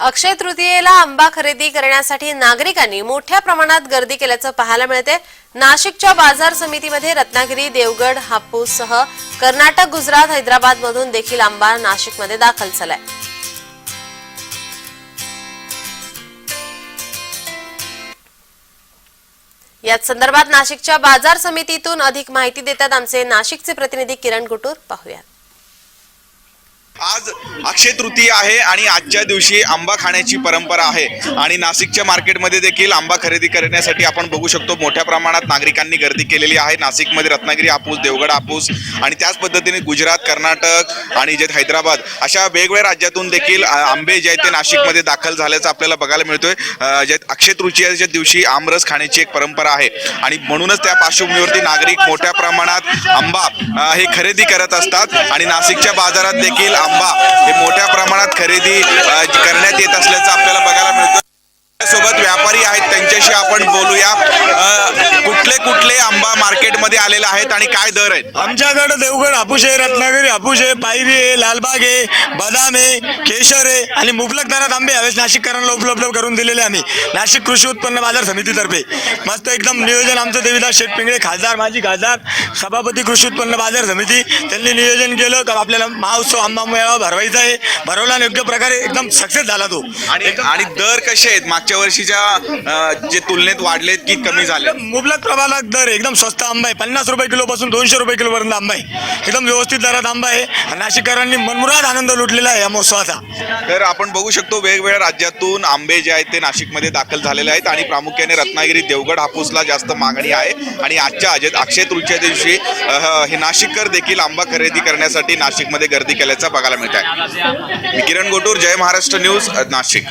अक्षय तृतीयेला आंबा खरेदी करण्यासाठी नागरिकांनी मोठ्या प्रमाणात गर्दी केल्याचं पाहायला मिळते. नाशिकच्या बाजार समितीमध्ये रत्नागिरी देवगड हापूससह कर्नाटक गुजरात हैदराबाद मधून देखील आंबा नाशिकमध्ये दाखल झालाय. याच संदर्भात नाशिकच्या बाजार समितीतून अधिक माहिती देतात आमचे नाशिकचे प्रतिनिधी किरण गुटूर पाहूयात. अक्षय तृतीय आहे आणि आजच्या दिवशी आंबा खाण्याची परंपरा आहे. आणि नाशिकच्या मार्केटमध्ये देखील आंबा खरेदी करण्यासाठी आपण बघू शकतो मोठ्या प्रमाणात नागरिकांनी गर्दी केलेली आहे. नाशिकमध्ये रत्नागिरी हापूस देवगड हापूस आणि त्याच पद्धतीने गुजरात कर्नाटक आणि जे हैदराबाद अशा वेगवेगळ्या राज्यातून देखील आंबे जे आहेत ते नाशिकमध्ये दाखल झाल्याचं आपल्याला बघायला मिळतोय. जे अक्षय तृतीयाच्या दिवशी आमरस खाण्याची एक परंपरा आहे. आणि म्हणूनच त्या पार्श्वभूमीवरती नागरिक मोठ्या प्रमाणात आंबा हे खरेदी करत असतात. आणि नाशिकच्या बाजारात देखील आंबा हे मोठ्या प्रमाणात खरेदी करण्यात येत असल्याचं आपल्याला बघायला मिळतं. सोबत व्यापारी आहेत त्यांच्याशी आपण बोलूया. आंबा मार्केटमध्ये आलेले आहेत आणि काय दर आहेत? आमच्याकडे देवगड हापूस आहे रत्नागिरी हापूस आहे पायरी आहे लालबाग आहे बदाम आहे केशर आहे आणि मुबलक दरात आंबे यावेळेस नाशिककरांना उपलब्ध करून दिलेले आम्ही. नाशिक कृषी उत्पन्न बाजार समितीतर्फे. मस्त एकदम नियोजन आमचं देवीदास शेटपिंगळे खासदार माजी खासदार सभापती कृषी उत्पन्न बाजार समिती. त्यांनी नियोजन केलं का आपल्याला महाउत्सव आंबा मेळावा भरवायचा आहे. भरवला आणि योग्य प्रकारे एकदम सक्सेस झाला तो. आणि आणि दर कसे आहेत? मागच्या वर्षीच्या अ, जे तुलनेत वाढलेत की कमी झाले मुबलक प्रमाणात दर आहे. एकदम स्वस्त आंबा आहे. पन्नास रुपये किलोपासून दोनशे रुपये किलोपर्यंत आंबा आहे. एकदम व्यवस्थित दरात आंबा आहे. नाशिककरांनी मनमुराद आनंद लुटलेला आहे या महोत्सवाचा. तर आपण बघू शकतो वेगवेगळ्या राज्यातून आंबे जे आहेत ते नाशिकमध्ये दाखल झालेले आहेत आणि प्रामुख्याने रत्नागिरी देवगड हापूसला जास्त मागणी आहे. आणि आजच्या अजेत अक्षय तृतीच्या दिवशी हे नाशिककर देखील आंबा खरेदी करण्यासाठी नाशिकमध्ये गर्दी केल्याचं बघायला मिळत आहे किरण गोटूर जय महाराष्ट्र न्यूज नाशिक.